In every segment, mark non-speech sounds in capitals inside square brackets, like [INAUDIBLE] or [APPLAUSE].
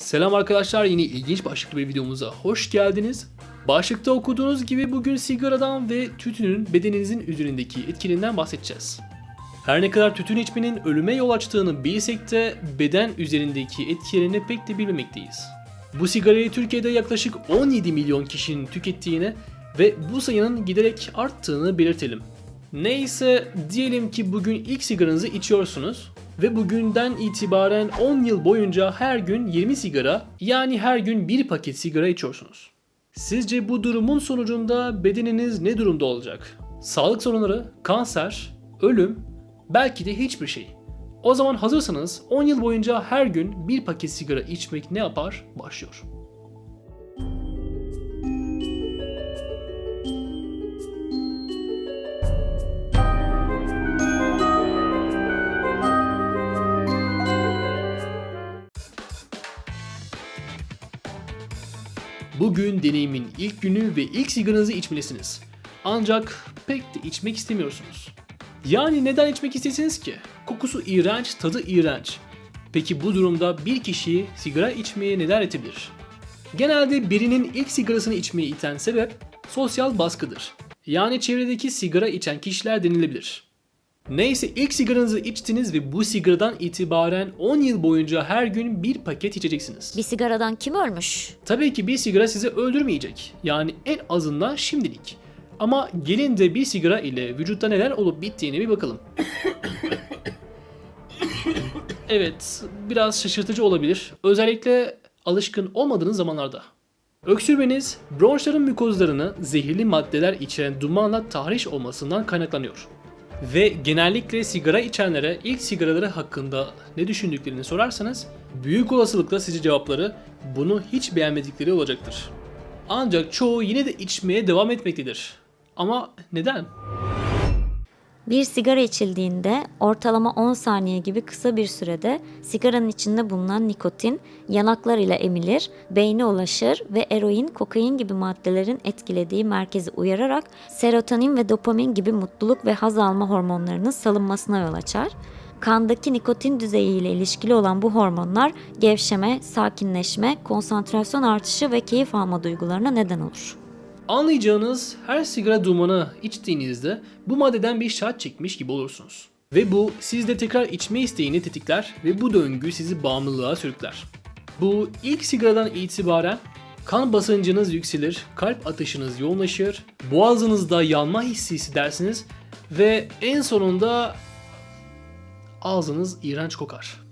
Selam arkadaşlar yeni ilginç başlıklı bir videomuza hoş geldiniz. Başlıkta okuduğunuz gibi bugün sigaradan ve tütünün bedeninizin üzerindeki etkilerinden bahsedeceğiz. Her ne kadar tütün içmenin ölüme yol açtığını bilsek de beden üzerindeki etkilerini pek de bilmemekteyiz. Bu sigarayı Türkiye'de yaklaşık 17 milyon kişinin tükettiğini ve bu sayının giderek arttığını belirtelim. Neyse diyelim ki bugün ilk sigaranızı içiyorsunuz ve bugünden itibaren 10 yıl boyunca her gün 20 sigara yani her gün bir paket sigara içiyorsunuz. Sizce bu durumun sonucunda bedeniniz ne durumda olacak? Sağlık sorunları, kanser, ölüm, belki de hiçbir şey. O zaman hazırsanız 10 yıl boyunca her gün bir paket sigara içmek ne yapar? Başlıyor. Bugün deneyimin ilk günü ve ilk sigaranızı içmelisiniz. Ancak pek de içmek istemiyorsunuz. Yani neden içmek istesiniz ki? Kokusu iğrenç, tadı iğrenç. Peki bu durumda bir kişiyi sigara içmeye neden itebilir? Genelde birinin ilk sigarasını içmeye iten sebep sosyal baskıdır. Yani çevredeki sigara içen kişiler denilebilir. Neyse ilk sigaranızı içtiniz ve bu sigaradan itibaren 10 yıl boyunca her gün bir paket içeceksiniz. Bir sigaradan kim ölmüş? Tabii ki bir sigara sizi öldürmeyecek. Yani en azından şimdilik. Ama gelin de bir sigara ile vücutta neler olup bittiğine bir bakalım. [COUGHS] evet, biraz şaşırtıcı olabilir. Özellikle alışkın olmadığınız zamanlarda. Öksürmeniz, bronşların mükozlarını zehirli maddeler içeren dumanla tahriş olmasından kaynaklanıyor. Ve genellikle sigara içenlere ilk sigaraları hakkında ne düşündüklerini sorarsanız büyük olasılıkla size cevapları bunu hiç beğenmedikleri olacaktır. Ancak çoğu yine de içmeye devam etmektedir. Ama neden? Bir sigara içildiğinde ortalama 10 saniye gibi kısa bir sürede sigaranın içinde bulunan nikotin yanaklar ile emilir, beyne ulaşır ve eroin, kokain gibi maddelerin etkilediği merkezi uyararak serotonin ve dopamin gibi mutluluk ve haz alma hormonlarının salınmasına yol açar. Kandaki nikotin düzeyi ile ilişkili olan bu hormonlar gevşeme, sakinleşme, konsantrasyon artışı ve keyif alma duygularına neden olur. Anlayacağınız her sigara dumanı içtiğinizde bu maddeden bir şat çekmiş gibi olursunuz. Ve bu sizde tekrar içme isteğini tetikler ve bu döngü sizi bağımlılığa sürükler. Bu ilk sigaradan itibaren kan basıncınız yükselir, kalp atışınız yoğunlaşır, boğazınızda yanma hissi hissedersiniz ve en sonunda ağzınız iğrenç kokar.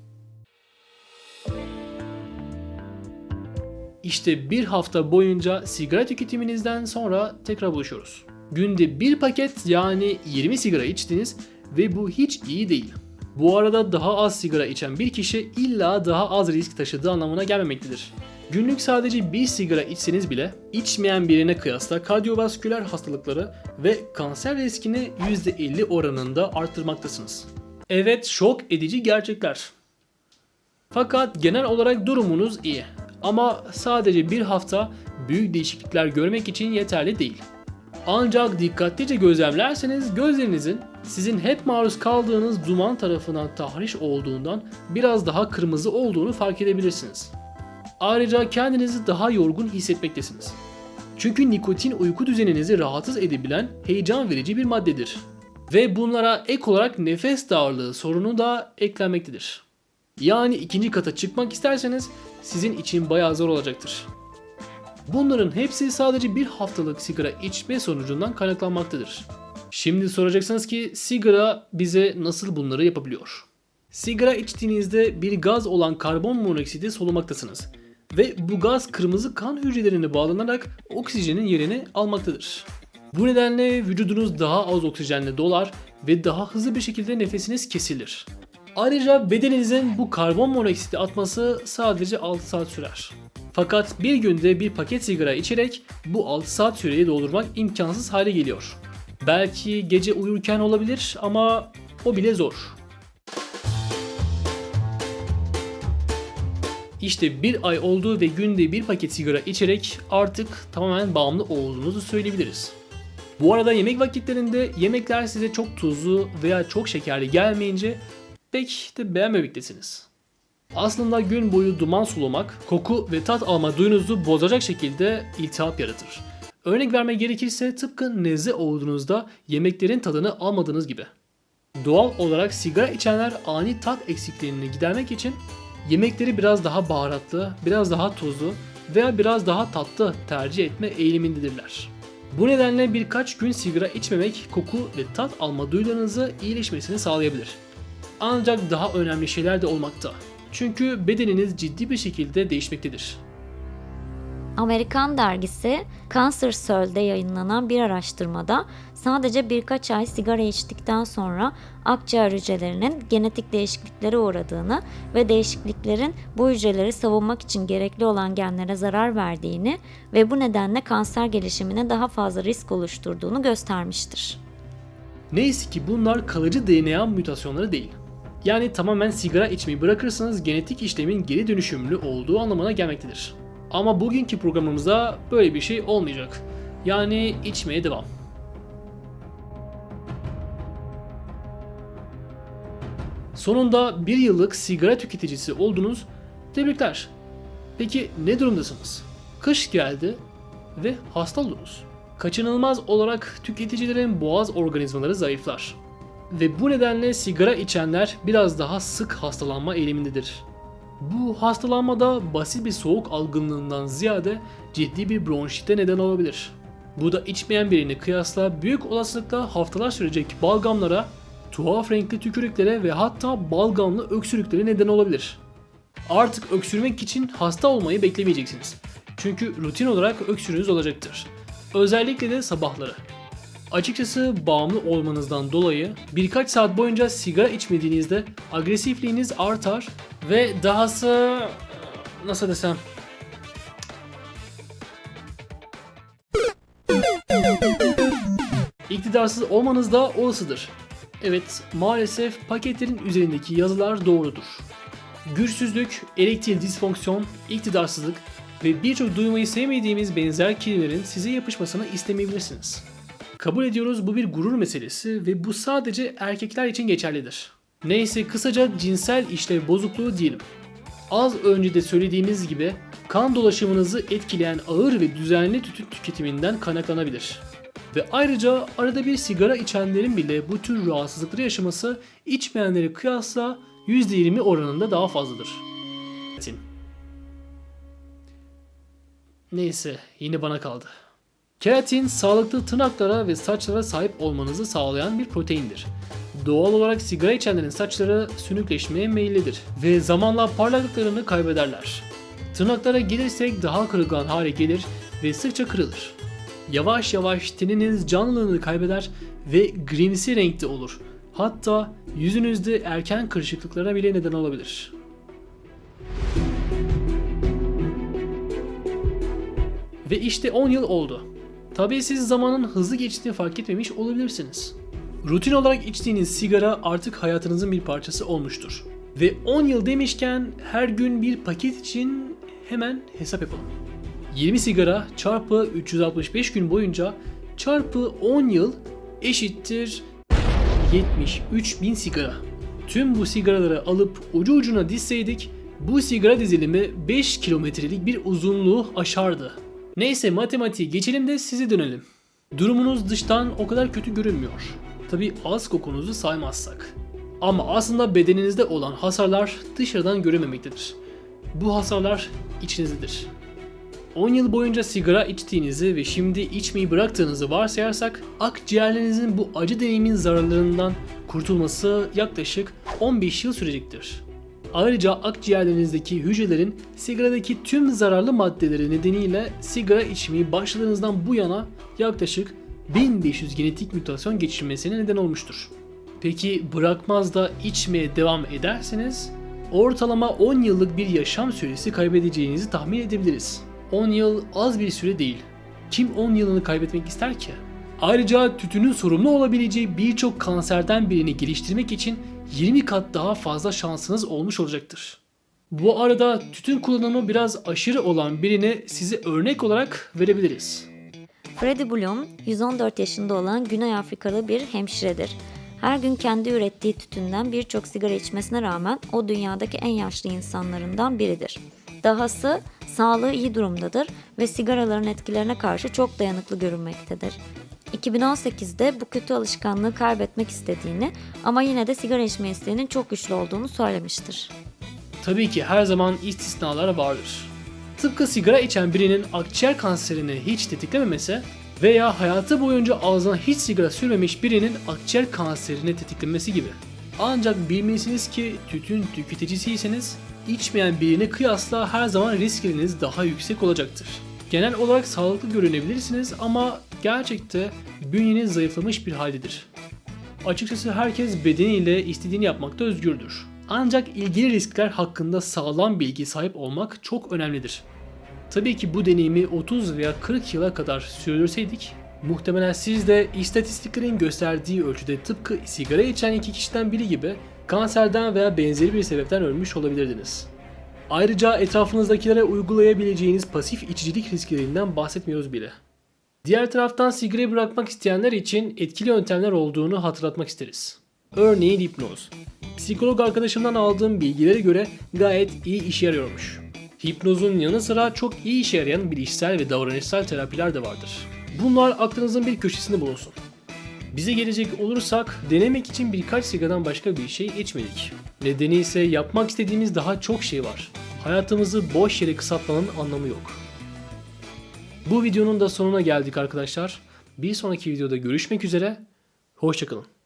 İşte bir hafta boyunca sigara tüketiminizden sonra tekrar buluşuyoruz. Günde bir paket yani 20 sigara içtiniz ve bu hiç iyi değil. Bu arada daha az sigara içen bir kişi illa daha az risk taşıdığı anlamına gelmemektedir. Günlük sadece bir sigara içseniz bile içmeyen birine kıyasla kardiyovasküler hastalıkları ve kanser riskini %50 oranında arttırmaktasınız. Evet şok edici gerçekler. Fakat genel olarak durumunuz iyi. Ama sadece bir hafta büyük değişiklikler görmek için yeterli değil. Ancak dikkatlice gözlemlerseniz gözlerinizin sizin hep maruz kaldığınız duman tarafından tahriş olduğundan biraz daha kırmızı olduğunu fark edebilirsiniz. Ayrıca kendinizi daha yorgun hissetmektesiniz. Çünkü nikotin uyku düzeninizi rahatsız edebilen heyecan verici bir maddedir. Ve bunlara ek olarak nefes darlığı sorunu da eklenmektedir. Yani ikinci kata çıkmak isterseniz sizin için bayağı zor olacaktır. Bunların hepsi sadece bir haftalık sigara içme sonucundan kaynaklanmaktadır. Şimdi soracaksınız ki sigara bize nasıl bunları yapabiliyor? Sigara içtiğinizde bir gaz olan karbon monoksidi solumaktasınız ve bu gaz kırmızı kan hücrelerine bağlanarak oksijenin yerini almaktadır. Bu nedenle vücudunuz daha az oksijenle dolar ve daha hızlı bir şekilde nefesiniz kesilir. Ayrıca bedeninizin bu karbon monoksidi atması sadece 6 saat sürer. Fakat bir günde bir paket sigara içerek bu 6 saat süreyi doldurmak imkansız hale geliyor. Belki gece uyurken olabilir ama o bile zor. İşte bir ay oldu ve günde bir paket sigara içerek artık tamamen bağımlı olduğunuzu söyleyebiliriz. Bu arada yemek vakitlerinde yemekler size çok tuzlu veya çok şekerli gelmeyince pek de beğenmemektesiniz. Aslında gün boyu duman solumak, koku ve tat alma duyunuzu bozacak şekilde iltihap yaratır. Örnek vermek gerekirse tıpkı nezle olduğunuzda yemeklerin tadını almadığınız gibi. Doğal olarak sigara içenler ani tat eksikliğini gidermek için yemekleri biraz daha baharatlı, biraz daha tuzlu veya biraz daha tatlı tercih etme eğilimindedirler. Bu nedenle birkaç gün sigara içmemek koku ve tat alma duyularınızı iyileşmesini sağlayabilir. Ancak daha önemli şeyler de olmakta. Çünkü bedeniniz ciddi bir şekilde değişmektedir. Amerikan dergisi Cancer Search'de yayınlanan bir araştırmada sadece birkaç ay sigara içtikten sonra akciğer hücrelerinin genetik değişikliklere uğradığını ve değişikliklerin bu hücreleri savunmak için gerekli olan genlere zarar verdiğini ve bu nedenle kanser gelişimine daha fazla risk oluşturduğunu göstermiştir. Neyse ki bunlar kalıcı DNA mutasyonları değil. Yani tamamen sigara içmeyi bırakırsanız genetik işlemin geri dönüşümlü olduğu anlamına gelmektedir. Ama bugünkü programımızda böyle bir şey olmayacak. Yani içmeye devam. Sonunda bir yıllık sigara tüketicisi oldunuz. Tebrikler. Peki ne durumdasınız? Kış geldi ve hasta oldunuz. Kaçınılmaz olarak tüketicilerin boğaz organizmaları zayıflar. Ve bu nedenle sigara içenler biraz daha sık hastalanma eğilimindedir. Bu hastalanma da basit bir soğuk algınlığından ziyade ciddi bir bronşite neden olabilir. Bu da içmeyen birini kıyasla büyük olasılıkla haftalar sürecek balgamlara, tuhaf renkli tükürüklere ve hatta balgamlı öksürüklere neden olabilir. Artık öksürmek için hasta olmayı beklemeyeceksiniz. Çünkü rutin olarak öksürüğünüz olacaktır. Özellikle de sabahları. Açıkçası bağımlı olmanızdan dolayı birkaç saat boyunca sigara içmediğinizde agresifliğiniz artar ve dahası nasıl desem iktidarsız olmanız da olasıdır. Evet, maalesef paketlerin üzerindeki yazılar doğrudur. Güçsüzlük, erektil disfonksiyon, iktidarsızlık ve birçok duymayı sevmediğimiz benzer kelimelerin size yapışmasını istemeyebilirsiniz. Kabul ediyoruz bu bir gurur meselesi ve bu sadece erkekler için geçerlidir. Neyse kısaca cinsel işlev bozukluğu diyelim. Az önce de söylediğimiz gibi kan dolaşımınızı etkileyen ağır ve düzenli tütün tüketiminden kaynaklanabilir. Ve ayrıca arada bir sigara içenlerin bile bu tür rahatsızlıkları yaşaması içmeyenlere kıyasla %20 oranında daha fazladır. Neyse yine bana kaldı. Keratin sağlıklı tırnaklara ve saçlara sahip olmanızı sağlayan bir proteindir. Doğal olarak sigara içenlerin saçları sünükleşmeye meyillidir ve zamanla parlaklıklarını kaybederler. Tırnaklara gelirsek daha kırılgan hale gelir ve sıkça kırılır. Yavaş yavaş teniniz canlılığını kaybeder ve grimsi renkte olur. Hatta yüzünüzde erken kırışıklıklara bile neden olabilir. Ve işte 10 yıl oldu. Tabii siz zamanın hızlı geçtiğini fark etmemiş olabilirsiniz. Rutin olarak içtiğiniz sigara artık hayatınızın bir parçası olmuştur. Ve 10 yıl demişken her gün bir paket için hemen hesap yapalım. 20 sigara çarpı 365 gün boyunca çarpı 10 yıl eşittir 73 bin sigara. Tüm bu sigaraları alıp ucu ucuna dizseydik bu sigara dizilimi 5 kilometrelik bir uzunluğu aşardı. Neyse matematiği geçelim de size dönelim. Durumunuz dıştan o kadar kötü görünmüyor. Tabi az kokunuzu saymazsak. Ama aslında bedeninizde olan hasarlar dışarıdan görememektedir. Bu hasarlar içinizdedir. 10 yıl boyunca sigara içtiğinizi ve şimdi içmeyi bıraktığınızı varsayarsak akciğerlerinizin bu acı deneyimin zararlarından kurtulması yaklaşık 15 yıl sürecektir. Ayrıca akciğerlerinizdeki hücrelerin sigaradaki tüm zararlı maddeleri nedeniyle sigara içmeyi başladığınızdan bu yana yaklaşık 1500 genetik mutasyon geçirmesine neden olmuştur. Peki bırakmaz da içmeye devam ederseniz ortalama 10 yıllık bir yaşam süresi kaybedeceğinizi tahmin edebiliriz. 10 yıl az bir süre değil. Kim 10 yılını kaybetmek ister ki? Ayrıca tütünün sorumlu olabileceği birçok kanserden birini geliştirmek için 20 kat daha fazla şansınız olmuş olacaktır. Bu arada tütün kullanımı biraz aşırı olan birini size örnek olarak verebiliriz. Freddie Bloom 114 yaşında olan Güney Afrikalı bir hemşiredir. Her gün kendi ürettiği tütünden birçok sigara içmesine rağmen o dünyadaki en yaşlı insanlarından biridir. Dahası sağlığı iyi durumdadır ve sigaraların etkilerine karşı çok dayanıklı görünmektedir. 2018'de bu kötü alışkanlığı kaybetmek istediğini ama yine de sigara içme isteğinin çok güçlü olduğunu söylemiştir. Tabii ki her zaman istisnalar vardır. Tıpkı sigara içen birinin akciğer kanserini hiç tetiklememesi veya hayatı boyunca ağzına hiç sigara sürmemiş birinin akciğer kanserini tetiklemesi gibi. Ancak bilmelisiniz ki tütün tüketicisiyseniz içmeyen birine kıyasla her zaman riskleriniz daha yüksek olacaktır. Genel olarak sağlıklı görünebilirsiniz ama gerçekte bünyeniz zayıflamış bir haldedir. Açıkçası herkes bedeniyle istediğini yapmakta özgürdür. Ancak ilgili riskler hakkında sağlam bilgi sahip olmak çok önemlidir. Tabii ki bu deneyimi 30 veya 40 yıla kadar sürdürseydik, muhtemelen siz de istatistiklerin gösterdiği ölçüde tıpkı sigara içen iki kişiden biri gibi kanserden veya benzeri bir sebepten ölmüş olabilirdiniz. Ayrıca etrafınızdakilere uygulayabileceğiniz pasif içicilik risklerinden bahsetmiyoruz bile. Diğer taraftan sigarayı bırakmak isteyenler için etkili yöntemler olduğunu hatırlatmak isteriz. Örneğin hipnoz. Psikolog arkadaşımdan aldığım bilgilere göre gayet iyi işe yarıyormuş. Hipnozun yanı sıra çok iyi işe yarayan bilişsel ve davranışsal terapiler de vardır. Bunlar aklınızın bir köşesinde bulunsun. Bize gelecek olursak denemek için birkaç sigaradan başka bir şey içmedik. Nedeni ise yapmak istediğimiz daha çok şey var. Hayatımızı boş yere kısaltmanın anlamı yok. Bu videonun da sonuna geldik arkadaşlar. Bir sonraki videoda görüşmek üzere. Hoşçakalın.